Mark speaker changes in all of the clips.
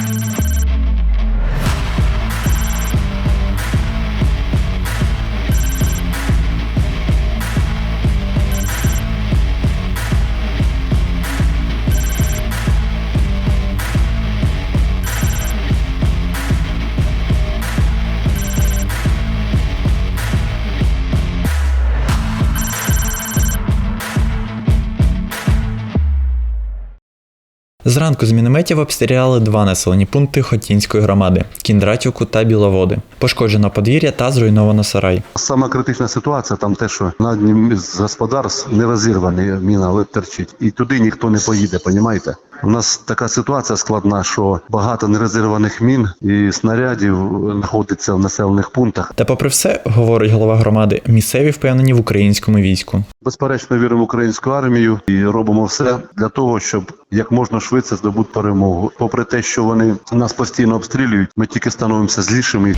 Speaker 1: Thank you. Зранку з мінометів обстріляли два населені пункти Хотінської громади Кіндратівку та Біловоди. Пошкоджено подвір'я та зруйновано сарай.
Speaker 2: Сама критична ситуація там те, що на однім з господарств не розірваний міна, але терчить. І туди ніхто не поїде, понімаєте? У нас така ситуація складна, що багато нерозірваних мін і снарядів знаходиться в населених пунктах.
Speaker 1: Та, попри все, говорить голова громади, місцеві впевнені в українському війську.
Speaker 2: Безперечно, віримо в українську армію і робимо все для того, щоб як можна швидше здобути перемогу. Попри те, що вони нас постійно обстрілюють, ми тільки становимося злішими.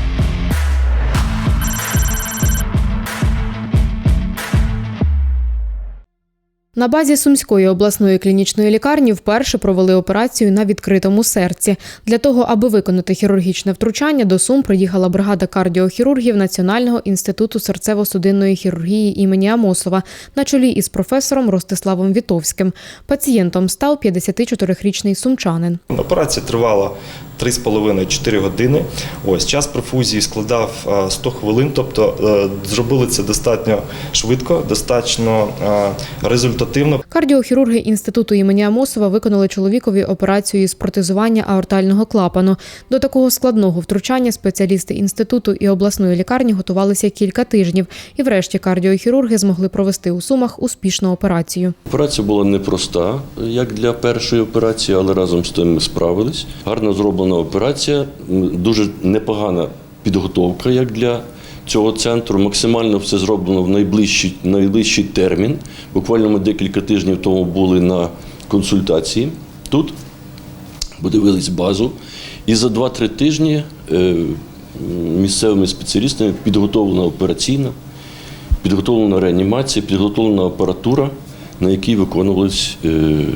Speaker 3: На базі Сумської обласної клінічної лікарні вперше провели операцію на відкритому серці. Для того, аби виконати хірургічне втручання, до Сум приїхала бригада кардіохірургів Національного інституту серцево-судинної хірургії імені Амосова на чолі із професором Ростиславом Вітовським. Пацієнтом став 54-річний сумчанин.
Speaker 4: Операція тривала 3,5-4 години. Ось час профузії складав е, 100 хвилин, тобто е, зробили це достатньо швидко, достатньо е, результативно.
Speaker 3: Кардіохірурги інституту імені Амосова виконали чоловікові операцію із протезування аортального клапану. До такого складного втручання спеціалісти інституту і обласної лікарні готувалися кілька тижнів, і врешті кардіохірурги змогли провести у сумах успішну операцію.
Speaker 5: Операція була непроста, як для першої операції, але разом з тим ми справились. Гарно зроблена операція, дуже непогана підготовка, як для цього центру. Максимально все зроблено в найближчий, найближчий термін. Буквально ми декілька тижнів тому були на консультації тут, подивились базу. І за 2-3 тижні е, місцевими спеціалістами підготовлена операційна, підготовлена реанімація, підготовлена апаратура, на якій виконувалась е,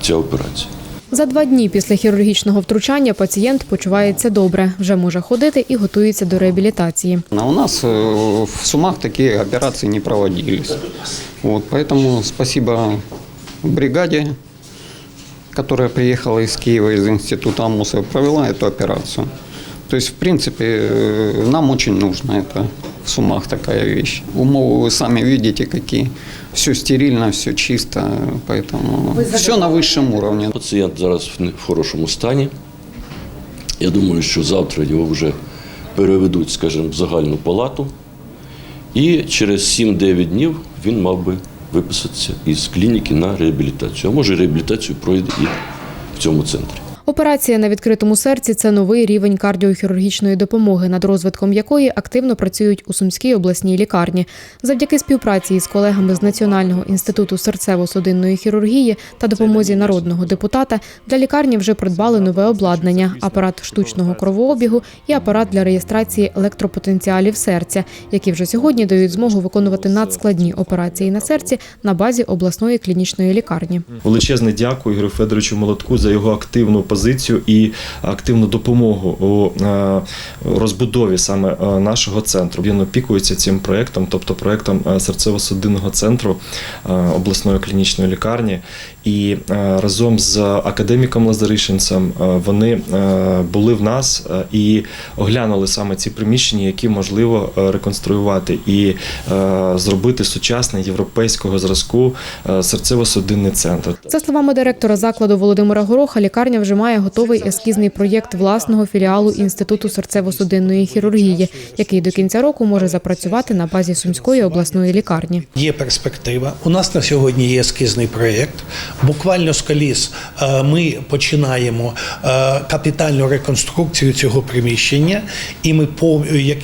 Speaker 5: ця операція.
Speaker 3: За два дні після хірургічного втручання пацієнт почувається добре, вже може ходити і готується до реабілітації.
Speaker 6: А у нас э, в Сумах такие операции не проводились. Вот, поэтому спасибо бригаде, которая приехала из Киева, из института Амуса, провела эту операцию. То есть, в принципе, э, нам очень нужно это в Сумах такая вещь. Умовы вы сами видите, какие. Все стерильно, все чисто, поэтому все на высшем уровне.
Speaker 5: Пацієнт зараз в не- в хорошому стані. Я думаю, що завтра його вже переведуть, скажімо, в загальну палату. І через 7-9 днів він мав би виписатися із клініки на реабілітацію. А може, реабілітацію пройде і в цьому центрі.
Speaker 3: Операція на відкритому серці це новий рівень кардіохірургічної допомоги, над розвитком якої активно працюють у Сумській обласній лікарні. Завдяки співпраці із колегами з Національного інституту серцево-судинної хірургії та допомозі народного депутата для лікарні вже придбали нове обладнання: апарат штучного кровообігу і апарат для реєстрації електропотенціалів серця, які вже сьогодні дають змогу виконувати надскладні операції на серці на базі обласної клінічної лікарні.
Speaker 4: Величезне дякую Ігорю Федоровичу Молотку за його активну позицію і активну допомогу у е, розбудові саме е, нашого центру. Він опікується цим проектом, тобто проектом е, серцево-судинного центру обласної клінічної лікарні. І разом з академіком Лазаришинцем вони були в нас і оглянули саме ці приміщення, які можливо реконструювати і зробити сучасний європейського зразку серцево-судинний центр.
Speaker 3: За словами директора закладу Володимира Гороха, лікарня вже має готовий ескізний проєкт власного філіалу інституту серцево-судинної хірургії, який до кінця року може запрацювати на базі Сумської обласної лікарні.
Speaker 7: Є перспектива. У нас на сьогодні є ескізний проєкт. Буквально з коліс е, ми починаємо е, капітальну реконструкцію цього приміщення, і ми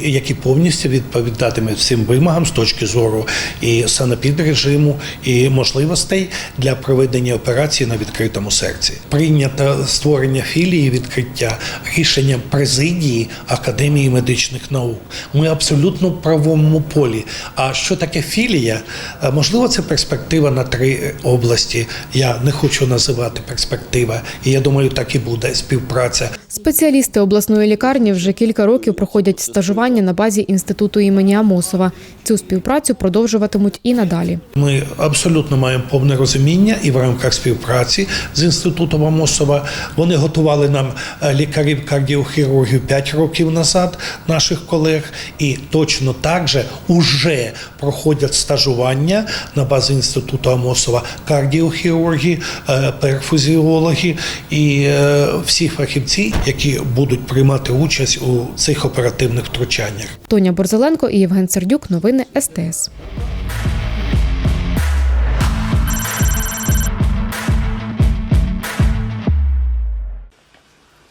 Speaker 7: які повністю відповідатиме всім вимогам з точки зору і санепідрежиму, і можливостей для проведення операції на відкритому серці. Прийнято створення філії відкриття рішенням президії Академії медичних наук. Ми абсолютно в правовому полі. А що таке філія? Е, Можливо, це перспектива на три області. Я не хочу називати перспектива, і я думаю, так і буде співпраця.
Speaker 3: Спеціалісти обласної лікарні вже кілька років проходять стажування на базі інституту імені Амосова. Цю співпрацю продовжуватимуть і надалі.
Speaker 7: Ми абсолютно маємо повне розуміння і в рамках співпраці з інститутом Амосова вони готували нам е, лікарів кардіохірургів 5 років назад, наших колег, і точно так же уже проходять стажування на базі інституту Амосова кардіохірурги, е, перфузіологи і е, всі фахівці, які будуть приймати участь у цих оперативних втручаннях.
Speaker 3: Тоня Борзеленко і Євген Сердюк. Новини СТС.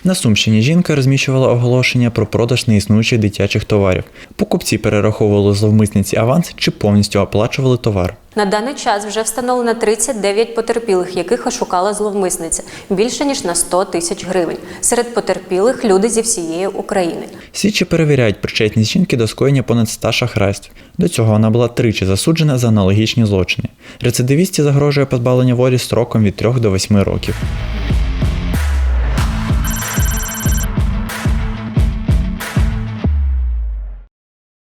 Speaker 1: На Сумщині жінка розміщувала оголошення про продаж неіснуючих дитячих товарів. Покупці перераховували зловмисниці аванс чи повністю оплачували товар.
Speaker 8: На даний час вже встановлено 39 потерпілих, яких ошукала зловмисниця більше ніж на 100 тисяч гривень. Серед потерпілих люди зі всієї України.
Speaker 1: Слідчі перевіряють причетність жінки до скоєння понад 100 шахрайств. До цього вона була тричі засуджена за аналогічні злочини. Рецидивісті загрожує позбавлення волі строком від 3 до 8 років.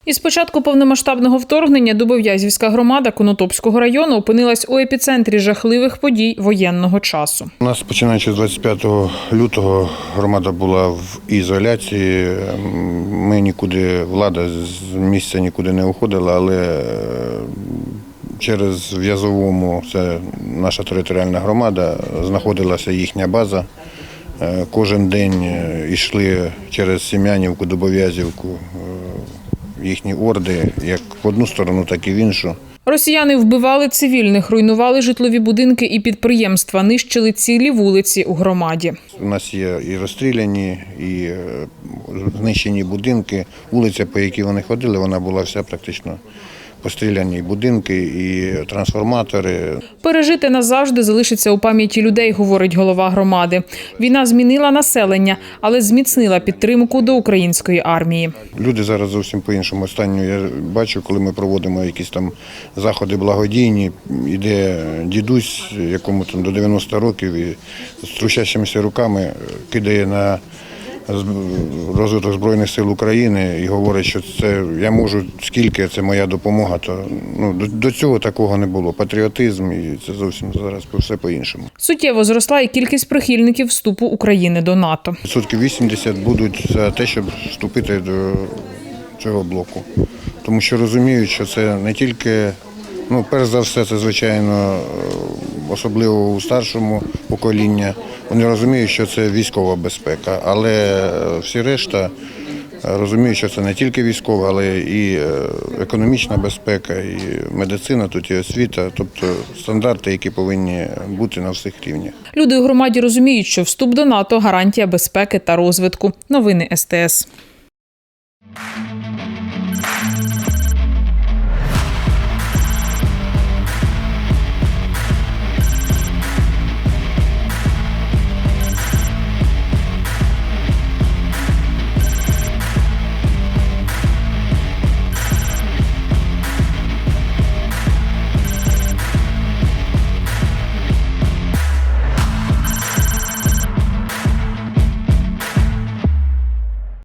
Speaker 9: Із початку повномасштабного вторгнення Дубов'язівська громада Конотопського району опинилась у епіцентрі жахливих подій воєнного часу.
Speaker 10: У нас починаючи з 25 лютого громада була в ізоляції. Ми нікуди, влада з місця нікуди не уходила, але е, через в'язовому, це наша територіальна громада, знаходилася їхня база. Е, Кожен день е, йшли через Сім'янівку, Дубов'язівку їхні орди, як в одну сторону, так і в іншу.
Speaker 9: Росіяни вбивали цивільних, руйнували житлові будинки і підприємства, нищили цілі вулиці у громаді.
Speaker 10: У нас є і розстріляні, і е, знищені будинки. Вулиця, по якій вони ходили, вона була вся практично постріляні будинки і трансформатори.
Speaker 9: Пережити назавжди залишиться у пам'яті людей, говорить голова громади. Війна змінила населення, але зміцнила підтримку до української армії.
Speaker 10: Люди зараз зовсім по-іншому. Останню я бачу, коли ми проводимо якісь там заходи благодійні, іде дідусь, якому там до 90 років, і з трущащимися руками кидає на розвиток Збройних сил України і говорить, що це я можу скільки це моя допомога. То ну до, до цього такого не було. Патріотизм і це зовсім зараз все по-іншому.
Speaker 9: Суттєво зросла і кількість прихильників вступу України до НАТО.
Speaker 10: Відсотків 80 будуть за те, щоб вступити до цього блоку. Тому що розуміють, що це не тільки, ну, перш за все, це звичайно, е, особливо у старшому покоління. Вони розуміють, що це військова безпека, але е, всі решта е, розуміють, що це не тільки військова, але і е, економічна безпека, і медицина, тут і освіта, тобто стандарти, які повинні бути на всіх рівнях.
Speaker 9: Люди у громаді розуміють, що вступ до НАТО гарантія безпеки та розвитку. Новини СТС.